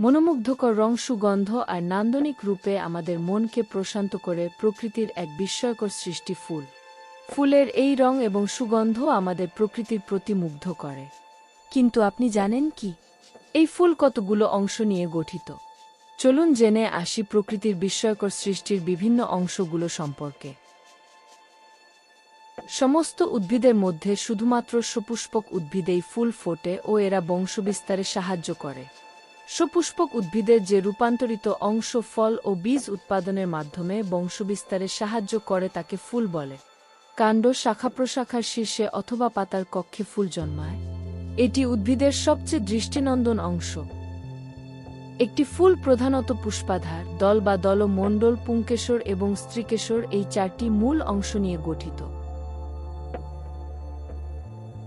মনোমুগ্ধকর রং, সুগন্ধ আর নান্দনিক রূপে আমাদের মনকে প্রশান্ত করে প্রকৃতির এক বিস্ময়কর সৃষ্টি ফুল। ফুলের এই রং এবং সুগন্ধ আমাদের প্রকৃতির প্রতি মুগ্ধ করে। কিন্তু আপনি জানেন কি? এই ফুল কতগুলো অংশ নিয়ে গঠিত? চলুন জেনে আসি প্রকৃতির বিস্ময়কর সৃষ্টির বিভিন্ন অংশগুলো সম্পর্কে। সমস্ত উদ্ভিদের মধ্যে শুধুমাত্র সপুষ্পক উদ্ভিদেই ফুল ফোটে ও এরা বংশবিস্তারে সাহায্য করে। সপুষ্পক উদ্ভিদের যে রূপান্তরিত অংশ ফল ও বীজ উৎপাদনের মাধ্যমে বংশবিস্তারে সাহায্য করে তাকে ফুল বলে। কাণ্ড শাখা প্রশাখার শীর্ষে অথবা পাতার কক্ষে ফুল জন্মায়। এটি উদ্ভিদের সবচেয়ে দৃষ্টিনন্দন অংশ। একটি ফুল প্রধানত পুষ্পাধার, দল বা দলমণ্ডল, পুংকেশর এবং স্ত্রীকেশর এই চারটি মূল অংশ নিয়ে গঠিত।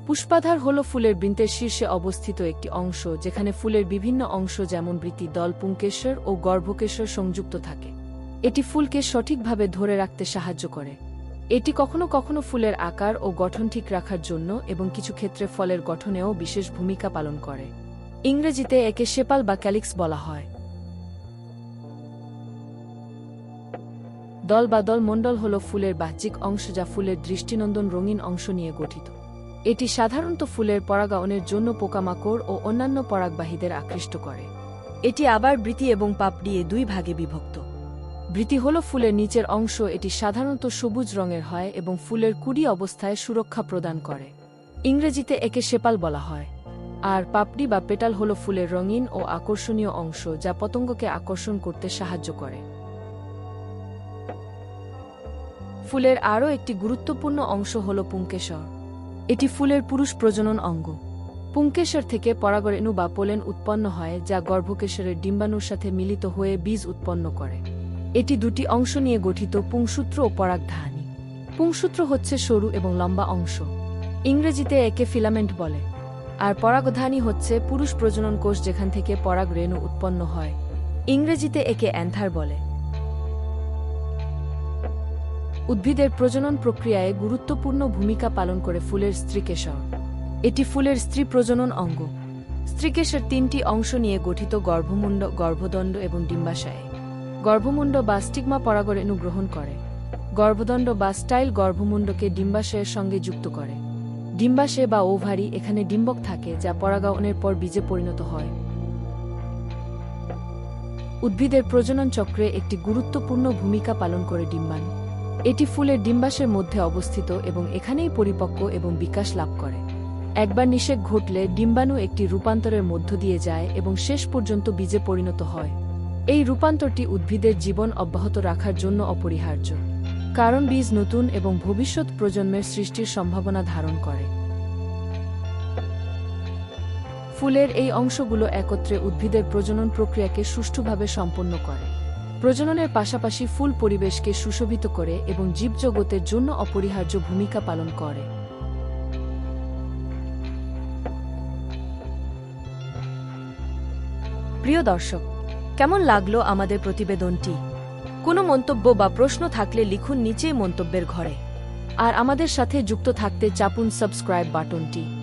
পুষ্পাধার হল ফুলের বৃন্তের শীর্ষে অবস্থিত একটি অংশ, যেখানে ফুলের বিভিন্ন অংশ যেমন বৃত্তি, দল পুংকেশর ও গর্ভকেশর সংযুক্ত থাকে। এটি ফুলকে সঠিকভাবে ধরে রাখতে সাহায্য করে। এটি কখনো কখনো ফুলের আকার ও গঠন ঠিক রাখার জন্য এবং কিছু ক্ষেত্রে ফলের গঠনেও বিশেষ ভূমিকা পালন করে। ইংরেজিতে একে শেপাল বা ক্যালিক্স বলা হয়। দল বা দল মণ্ডল হল ফুলের বাহ্যিক অংশ যা ফুলের দৃষ্টিনন্দন রঙিন অংশ নিয়ে গঠিত। এটি সাধারণত ফুলের পরাগায়নের জন্য পোকামাকড় ও অন্যান্য পরাগবাহীদের আকৃষ্ট করে। এটি আবার বৃতি এবং পাপড়ি এ দুই ভাগে বিভক্ত। বৃতি হল ফুলের নিচের অংশ, এটি সাধারণত সবুজ রঙের হয় এবং ফুলের কুড়ি অবস্থায় সুরক্ষা প্রদান করে। ইংরেজিতে একে সেপাল বলা হয়। আর পাপড়ি বা পেটাল হল ফুলের রঙিন ও আকর্ষণীয় অংশ, যা পতঙ্গকে আকর্ষণ করতে সাহায্য করে। ফুলের আরও একটি গুরুত্বপূর্ণ অংশ হল পুংকেশর। এটি ফুলের পুরুষ প্রজনন অঙ্গ। পুংকেশর থেকে পরাগরেণু বা পোলেন উৎপন্ন হয়, যা গর্ভকেশরের ডিম্বাণুর সাথে মিলিত হয়ে বীজ উৎপন্ন করে। এটি দুটি অংশ নিয়ে গঠিত পুংসূত্র ও পরাগধানী। পুংসূত্র হচ্ছে সরু এবং লম্বা অংশ। ইংরেজিতে একে ফিলামেন্ট বলে। আর পরাগধানী হচ্ছে পুরুষ প্রজনন কোষ যেখান থেকে পরাগ রেণু উৎপন্ন হয়। ইংরেজিতে একে অ্যান্থার বলে। উদ্ভিদের প্রজনন প্রক্রিয়ায় গুরুত্বপূর্ণ ভূমিকা পালন করে ফুলের স্ত্রীকেশর। এটি ফুলের স্ত্রী প্রজনন অঙ্গ। স্ত্রীকেশর তিনটি অংশ নিয়ে গঠিত গর্ভমুণ্ড, গর্ভদণ্ড এবং ডিম্বাশয়। গর্ভমুণ্ড বা স্টিগমা পরাগরেণু গ্রহণ করে। গর্ভদণ্ড বা স্টাইল গর্ভমুণ্ডকে ডিম্বাশয়ের সঙ্গে যুক্ত করে। ডিম্বাশয় বা ওভারি এখানে ডিম্বক থাকে, যা পরাগায়নের পর বীজে পরিণত হয়। উদ্ভিদের প্রজনন চক্রে একটি গুরুত্বপূর্ণ ভূমিকা পালন করে ডিম্বাণু। এটি ফুলের ডিম্বাশয়ের মধ্যে অবস্থিত এবং এখানেই পরিপক্ক এবং বিকাশ লাভ করে। একবার নিষেক ঘটলে ডিম্বাণু একটি রূপান্তরের মধ্য দিয়ে যায় এবং শেষ পর্যন্ত বীজে পরিণত হয়। এই রূপান্তরটি উদ্ভিদের জীবন অব্যাহত রাখার জন্য অপরিহার্য, কারণ বীজ নতুন এবং ভবিষ্যৎ প্রজন্মের সৃষ্টির সম্ভাবনা ধারণ করে। ফুলের এই অংশগুলো একত্রে উদ্ভিদের প্রজনন প্রক্রিয়াকে সুষ্ঠুভাবে সম্পন্ন করে। প্রজননের পাশাপাশি ফুল পরিবেশকে সুশোভিত করে এবং জীবজগতের জন্য অপরিহার্য ভূমিকা পালন করে। প্রিয় দর্শক, কেমন লাগল আমাদের প্রতিবেদনটি? কোনো মন্তব্য বা প্রশ্ন থাকলে লিখুন নিচেই মন্তব্যের ঘরে। আর আমাদের সাথে যুক্ত থাকতে চাপুন সাবস্ক্রাইব বাটনটি।